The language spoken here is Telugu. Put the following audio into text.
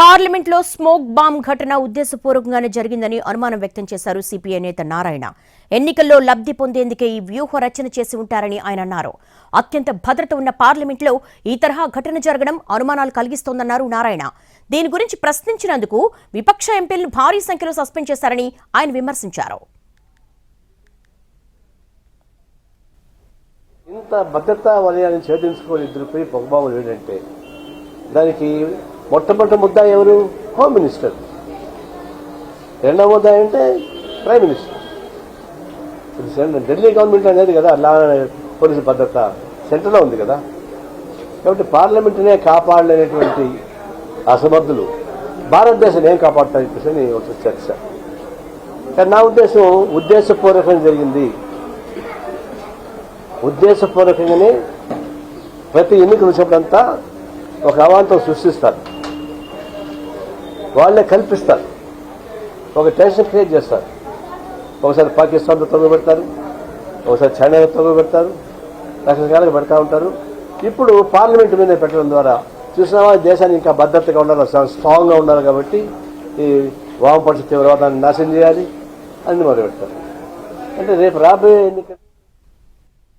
పార్లమెంట్లో స్మోక్ బాంబ్ ఘటన ఉద్దేశపూర్వకంగానే జరిగిందని అనుమానం వ్యక్తం చేశారు సిపిఐ నేత నారాయణ. ఎన్నికల్లో లబ్ధి పొందేందుకే ఈ వ్యూహ రచన చేసి ఉంటారని ఆయన అన్నారు. అత్యంత భద్రత ఉన్న పార్లమెంట్లో ఈ తరహా ఘటన జరగడం అనుమానాలు కలిగిస్తోందన్నారు నారాయణ. దీని గురించి ప్రశ్నించినందుకు విపక్ష ఎంపీలను భారీ సంఖ్యలో సస్పెండ్ చేశారని ఆయన విమర్శించారు. ఇంత భద్రతా వలయాన్ని ఛేదించుకొని ఇద్దరు పోయి పొగబాబులు ఏంటంటే? దానికి మొట్టమొదటి ముద్దా ఎవరు? హోమ్ మినిస్టర్ రెండవ ముద్దా అంటే ప్రైమ్ మినిస్టర్ ఇది ఢిల్లీ గవర్నమెంట్ అనేది కదా లా పోలీసు భద్రత సెంటర్లో ఉంది కదా. కాబట్టి పార్లమెంటునే కాపాడలేనటువంటి అసమర్థులు భారతదేశం ఏం కాపాడుతారు చెప్పేసి అని ఒక చర్చ. కానీ నా ఉద్దేశం ఉద్దేశపూర్వకంగా జరిగింది. ఉద్దేశపూర్వకంగానే ప్రతి ఎన్నికలు వచ్చినప్పుడంతా ఒక అవాంతం సృష్టిస్తారు. వాళ్ళే కల్పిస్తారు. ఒక టెన్షన్ క్రియేట్ చేస్తారు. ఒకసారి పాకిస్తాన్తో తొలగి పెడతారు. ఒకసారి చైనాతో తొలగి పెడతారు. రకరకాలుగా పెడతా ఉంటారు. ఇప్పుడు పార్లమెంట్ మీద పెట్టడం ద్వారా చూసినావా దేశాన్ని ఇంకా భద్రతగా ఉండాలి స్ట్రాంగ్గా ఉండాలి కాబట్టి ఈ వామపక్ష తీవ్రవాదాన్ని నాశనం చేయాలి అని మొదలు పెడతారు అంటే రేపు రాబోయే ఎన్నికలు